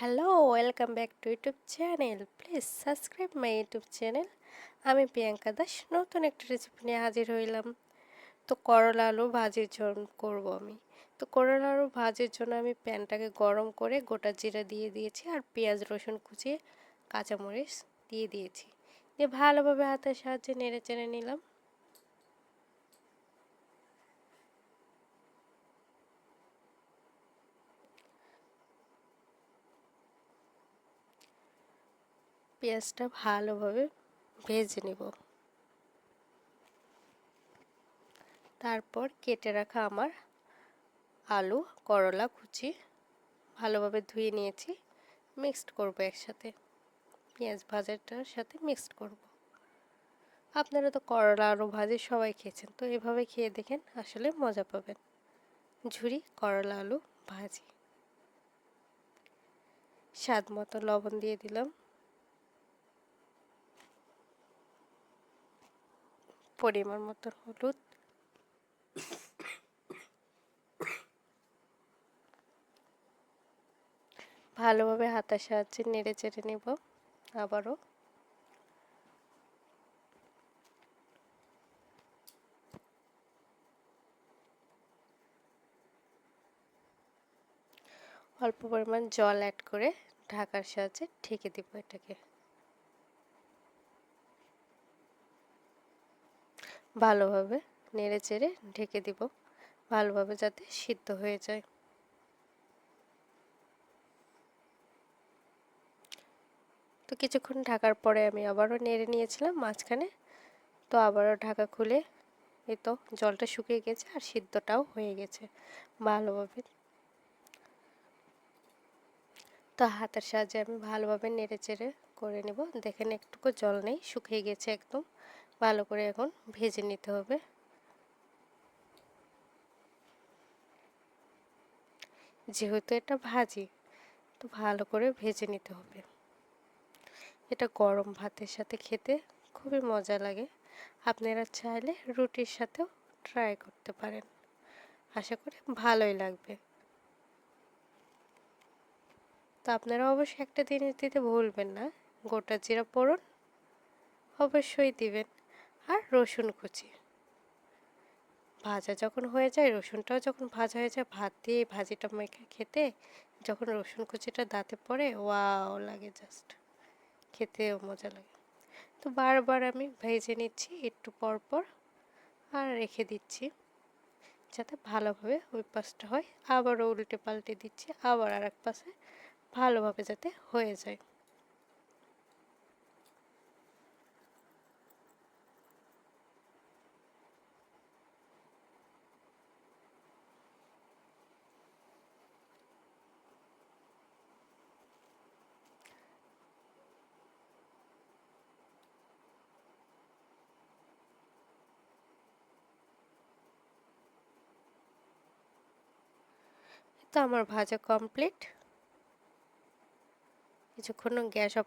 Hello welcome back to YouTube channel please subscribe my YouTube channel আমি প্রিয়াঙ্কা দাস, নতুন একটা recipe নিয়ে হাজির হইলাম। তো করলা আলু ভাজির জন্য করব আমি। তো করলা আলু ভাজির জন্য আমি প্যানটাকে গরম করে গোটা জিরা দিয়ে দিয়েছি আর পেঁয়াজ, রসুন কুচিয়ে কাঁচামরিচ দিয়ে দিয়েছি। দিয়ে ভালোভাবে হাতের সাহায্যে নেড়ে চেড়ে নিলাম। পেঁয়াজটা ভালোভাবে ভেজে নেব। তারপর কেটে রাখা আমার আলু, করলা, কুচি ভালোভাবে ধুয়ে নিয়েছি, মিক্সড করব একসাথে। পেঁয়াজ ভাজাটার সাথে মিক্সড করব। আপনারা তো করলা, আলু ভাজি সবাই খেয়েছেন, তো এভাবে খেয়ে দেখেন আসলে মজা পাবেন। ঝুরি, করলা, আলু, ভাজি। স্বাদ মতো লবণ দিয়ে দিলাম। পরিমাণ মতো হলুদ। ভালোভাবে হাতার সাহায্যে নেড়ে চেড়ে নেব আবারও। অল্প পরিমাণ জল অ্যাড করে ঢাকার সাহায্যে ঢেকে দিব এটাকে। ভালোভাবে নেড়ে চেড়ে ঢেকে দিব, ভালোভাবে যাতে সিদ্ধ হয়ে যায়। তো কিছুক্ষণ ঢাকার পরে আমি আবারও নেড়ে নিয়েছিলাম মাঝখানে, তো আবারও ঢাকা খুলে এই তো জলটা শুকিয়ে গেছে আর সিদ্ধটাও হয়ে গেছে ভালোভাবে। তো হাতের সাহায্যে আমি ভালোভাবে নেড়ে চেড়ে করে নেব, দেখেন একটুকু জল নেই, শুকিয়ে গেছে একদম। ভালো করে এখন ভেজে নিতে হবে। যেহেতু এটা ভাজি, তো ভালো করে ভেজে নিতে হবে। এটা গরম ভাতের সাথে খেতে খুবই মজা লাগে। আপনারা চাইলে রুটির সাথেও ট্রাই করতে পারেন। আশা করি ভালোই লাগবে। তো আপনারা অবশ্যই একটা জিনিস দিতে ভুলবেন না, গোটা জিরা পড়ুন অবশ্যই দিবেন। আর রসুন কুচি। ভাজা যখন হয়ে যায়, রসুনটাও যখন ভাজা হয়ে যায়, ভাত দিয়ে ভাজিটা মেখে খেতে, যখন রসুন কুচিটা দাঁতে পড়ে, ওয়াও লাগে জাস্ট। খেতেও মজা লাগে। তো বারবার আমি ভেজে নিচ্ছি একটু পর পর আর রেখে দিচ্ছি, যাতে ভালোভাবে ওই পাশটা হয়। আবারও উল্টে পাল্টে দিচ্ছি, আবার আর এক পাশে ভালোভাবে যাতে হয়ে যায়। আমার ভাজা কমপ্লিট কিছুক্ষণ গ্যাস অফ